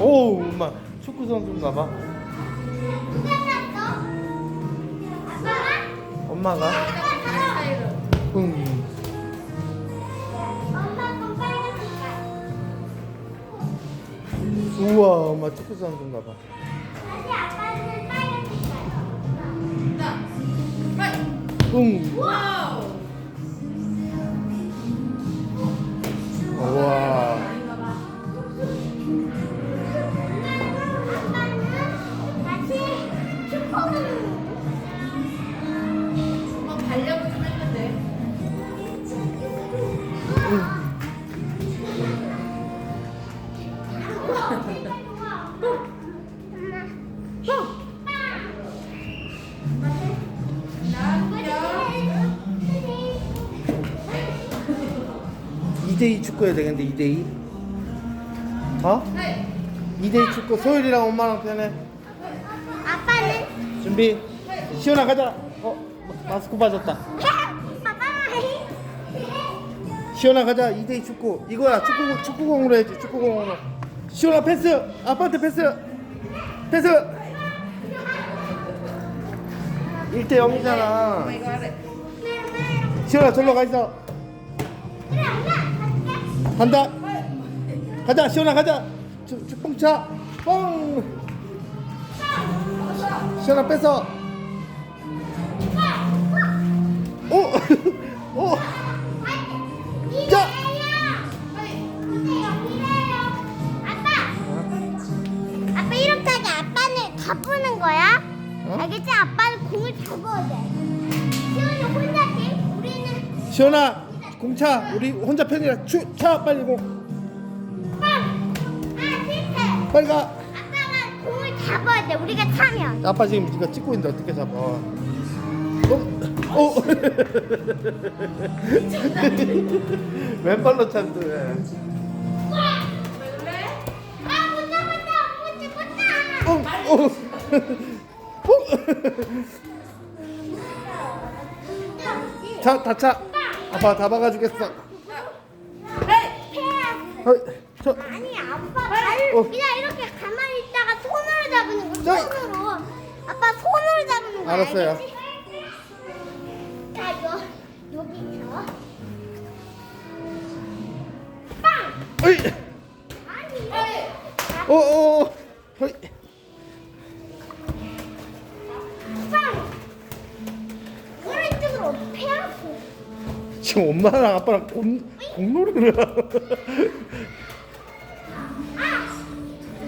오 엄마. 축구 선수인가 봐. 엄마가? 응. 우와 엄마 축구 선수인가 봐. 응. 우와. 2대2 축구해야 되겠는데 2대2 어? 2대2 축구 소율이랑 엄마랑 편해? 아빠는? 준비? 시원아 가자. 어 마스크 빠졌다. 시원아 가자. 2대2 축구. 이거야. 축구, 축구공으로 해야지 축구공으로. 시원아 패스. 아빠한테 패스. 패스. 1대0이잖아. 어, 시원아 절로 가 있어. 간다 가자 시원아 가자 주- 주- 뻥차 뻥 시원아 뺏어 오! 오! 자! 아빠 아빠 이렇게 하지 아빠는 가부는 거야? 어? 알겠지? 아빠는 공을 잡아야 돼 시원이 혼자지? 우리는 시원아 공차 우리 혼자 편이라 추, 차 빨리 실패 빨리 가 잡아야 돼 우리가 차면 아빠 지금 이거 찍고 있는데 어떻게 잡아 어? 오! 왼발로 찬데? 아못 잡았다 못 잡았다 어? 어? 어? 자, 다차 아빠 다 박아주겠어 어이, 저, 아니 아빠 발 어. 그냥 이렇게 가만히 있다가 손으로 잡는 거 자. 손으로 아빠 손으로 잡는 거 알았어요. 알겠지? 자 이거 여기서 빵 어이, 아니 어, 어, 어이. 지금 엄마랑 아빠랑 공, 공놀이를 하고.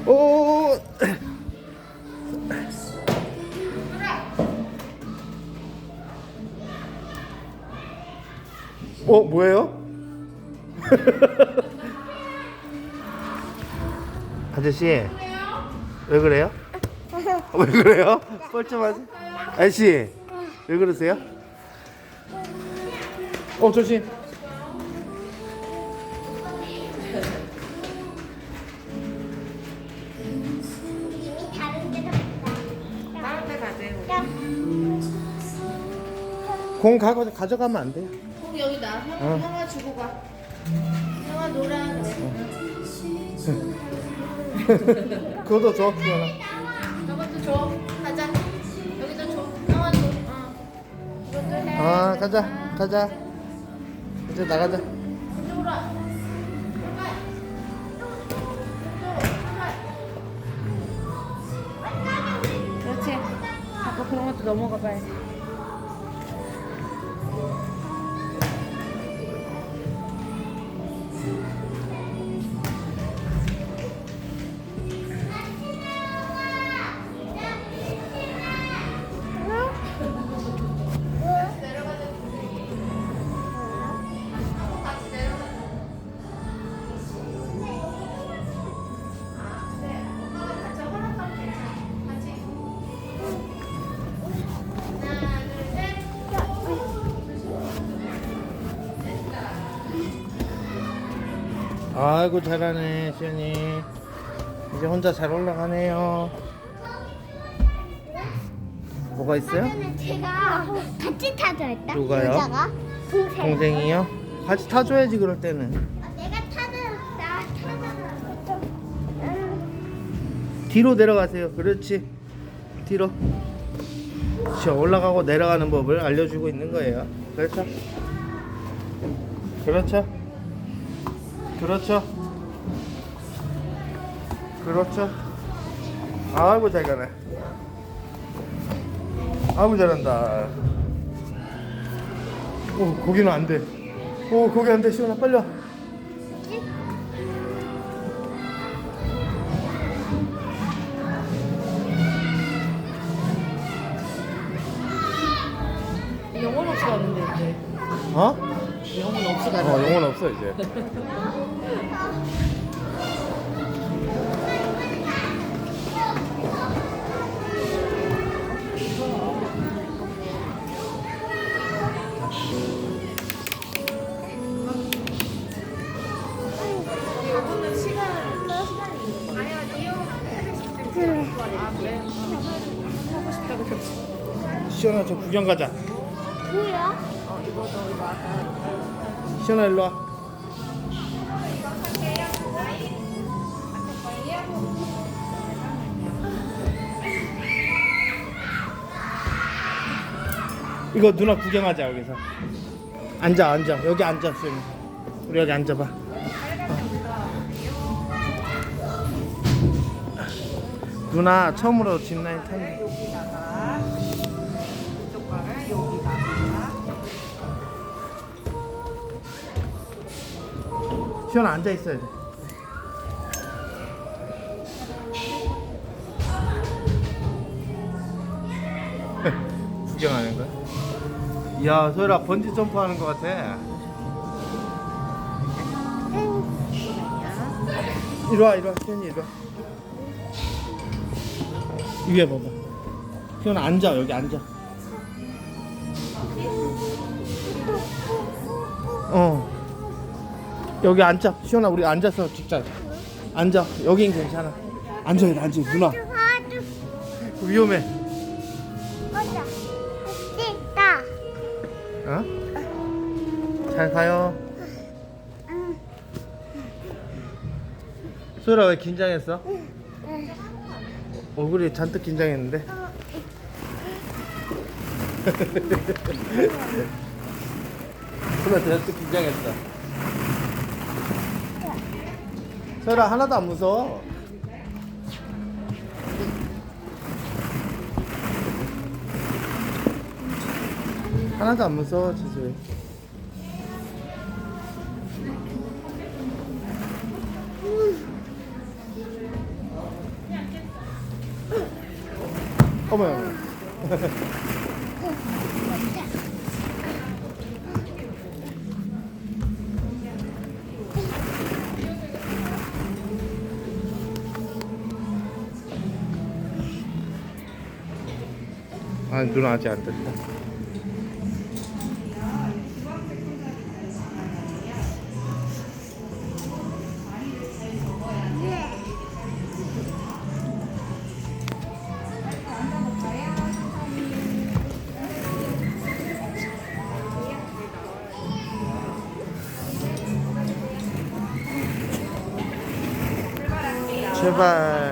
어, 어, 뭐예요? 아저씨, 왜 그래요? 왜 그래요? 뻘쭘하지? 아저씨, 왜 그러세요? 어, 조심. 다른 가세요. 공 가고 가져가면 안 돼요. 꼭 여기다. 형, 어. 형아 주고 가. 형아 놀아. 그래. 그것도 줘, 시원아. 저것도 줘. 가자. 여기도 줘. 형아 줘. 어. 이것도 해. 아, 가자, 가자. 이제 나가자. 그렇지. 아까 그런 것도 넘어가 봐야 돼. 아이고, 잘하네, 시연이. 이제 혼자 잘 올라가네요. 뭐가 있어요? 제가 같이 타자 했다 누가요? 여자가 동생 동생이요? 같이 타줘야지, 그럴 때는. 아, 내가 타자 나 뒤로 내려가세요. 그렇지. 뒤로. 자, 올라가고 내려가는 법을 알려주고 있는 거예요. 그렇죠? 그렇죠? 그렇죠? 그렇죠? 아이고 잘 가네. 아이고 잘한다. 오 거기는 안 돼. 오 거기 안 돼. 시원아 빨리 와. 가는데 영혼 없어 이제. 시원아 저 구경 가자. 뭐야? 어 이거도 이거 아까 시원아 일로 와. 이거 누나 구경하자 여기서. 앉아 앉아 여기 앉아 시원이. 우리 여기 앉아봐. 어. 누나 처음으로 짚라인 타 시원아 앉아 있어야 돼. 구경하는 거야? 이야, 소율아 번지 점프 하는 거 같아. 이리 와, 이리 와, 시원이 이리 와. 위에 봐봐. 시원아 앉아, 여기 앉아. 여기 앉자. 시원아, 우리 앉아서 찍자. 앉아. 여긴 괜찮아. 앉아야 돼, 앉아. 누나. 위험해. 어? 잘 가요. 응. 소율아, 왜 긴장했어? 얼굴이 잔뜩 긴장했는데. 소율아, 잔뜩 긴장했어. 소율아, 하나도 안 무서워. 하나도 안 무서워, 지수이. 어머요. 아, 누나 아직 안 됐다. 제발.